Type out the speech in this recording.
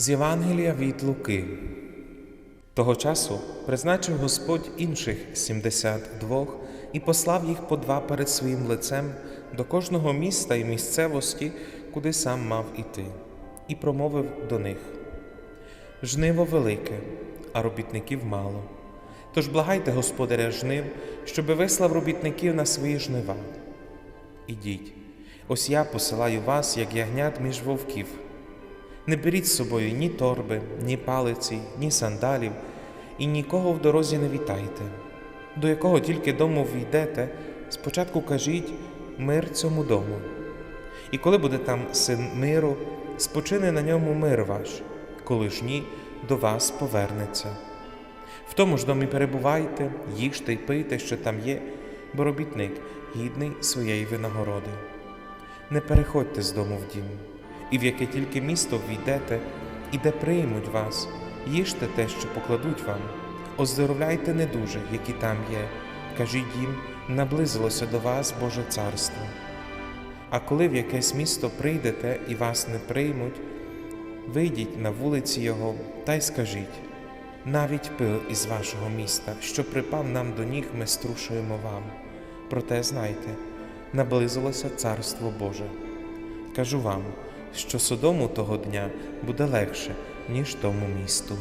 З Євангелія від Луки. Того часу призначив Господь інших сімдесят двох і послав їх по два перед своїм лицем до кожного міста і місцевості, куди сам мав іти, і промовив до них: Жниво велике, а робітників мало. Тож благайте господаря жнив, щоби вислав робітників на свої жнива. Ідіть, ось я посилаю вас, як ягнят між вовків. Не беріть з собою ні торби, ні палиці, ні сандалів, і нікого в дорозі не вітайте. До якого тільки дому війдете, спочатку кажіть мир цьому дому. І коли буде там син миру, спочине на ньому мир ваш, коли ж ні, до вас повернеться. В тому ж домі перебувайте, їжте й пийте, що там є, бо робітник гідний своєї винагороди. Не переходьте з дому в дім, і в яке тільки місто війдете, і де приймуть вас, їжте те, що покладуть вам, оздоровляйте недужих, які там є, кажіть їм, наблизилося до вас Боже царство. А коли в якесь місто прийдете і вас не приймуть, вийдіть на вулиці його та й скажіть навіть пил із вашого міста, що припав нам до ніг, ми струшуємо вам. Проте знайте, наблизилося Царство Боже. Кажу вам, що Содому того дня буде легше, ніж тому місту.